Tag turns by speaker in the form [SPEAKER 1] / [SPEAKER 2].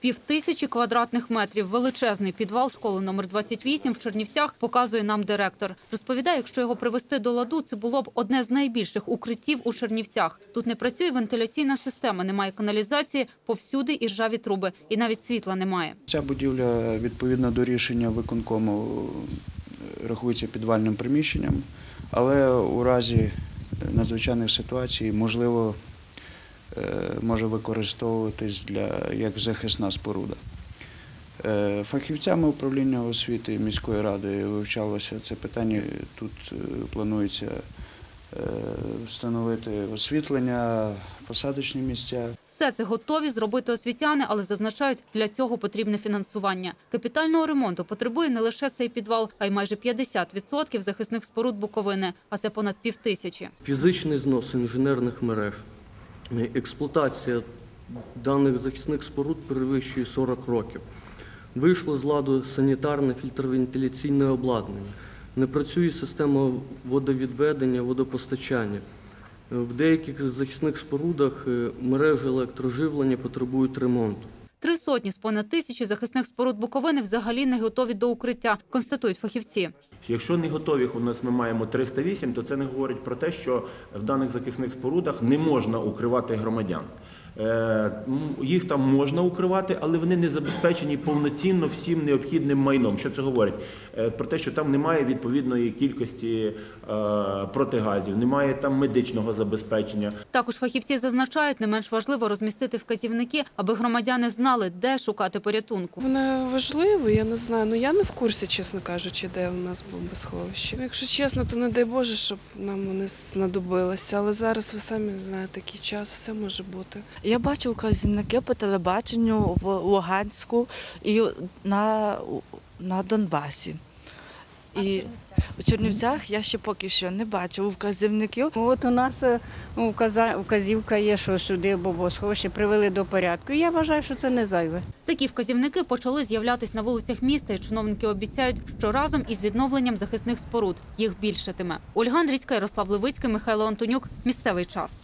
[SPEAKER 1] Півтисячі квадратних метрів, величезний підвал школи номер 28 в Чернівцях, показує нам директор. Розповідає, якщо його привести до ладу, це було б одне з найбільших укриттів у Чернівцях. Тут не працює вентиляційна система, немає каналізації, повсюди і ржаві труби, і навіть світла немає.
[SPEAKER 2] Ця будівля відповідно до рішення виконкому е, рахується підвальним приміщенням, але у разі надзвичайних ситуацій можливо е, може використовуватись для як захисна споруда. Е, Фахівцями управління освіти міської ради вивчалося це питання. Тут е, планується е, встановити освітлення, посадочні місця.
[SPEAKER 1] Все це готові зробити освітяни, але зазначають, для цього потрібне фінансування. Капітального ремонту потребує не лише цей підвал, а й майже 50% захисних споруд Буковини, а це понад півтисячі.
[SPEAKER 3] Фізичний знос інженерних мереж, е, експлуатація даних захисних споруд перевищує 40 років. Вийшло з ладу санітарне фільтровентиляційне обладнання. Не працює система водовідведення, водопостачання. В деяких захисних спорудах е, мережі електроживлення потребують ремонту.
[SPEAKER 1] Три сотні з понад тисячі захисних споруд Буковини взагалі не готові до укриття, констатують фахівці.
[SPEAKER 4] Якщо не готових у нас ми маємо 308, то це не говорить про те, що в даних захисних спорудах не можна укривати громадян. Е, Їх там можна укривати, але вони не забезпечені повноцінно всім необхідним майном. Що це говорить? Е, Про те, що там немає відповідної кількості е, протигазів, немає там медичного забезпечення.
[SPEAKER 1] Також фахівці зазначають, не менш важливо розмістити вказівники, аби громадяни знали, де шукати порятунку.
[SPEAKER 5] Воно важливо, я не знаю. Ну я не в курсі, чесно кажучи, де у нас бомбосховище. Якщо чесно, то не дай Боже, щоб нам вони знадобилися. Але зараз ви самі знаєте, такий час, все може бути.
[SPEAKER 6] Я бачу вказівники по телебаченню в Луганську і на, на Донбасі. І у Чернівцях я ще поки що не бачив вказівників.
[SPEAKER 7] От у нас е, указа- указівка є, що сюди бомбосховище привели до порядку. І Я вважаю, що це не зайве.
[SPEAKER 1] Такі вказівники почали з'являтись на вулицях міста, і чиновники обіцяють, що разом із відновленням захисних споруд їх більшатиме. Ольга Андрійська, Ярослав Левицький, Михайло Антонюк. Місцевий час.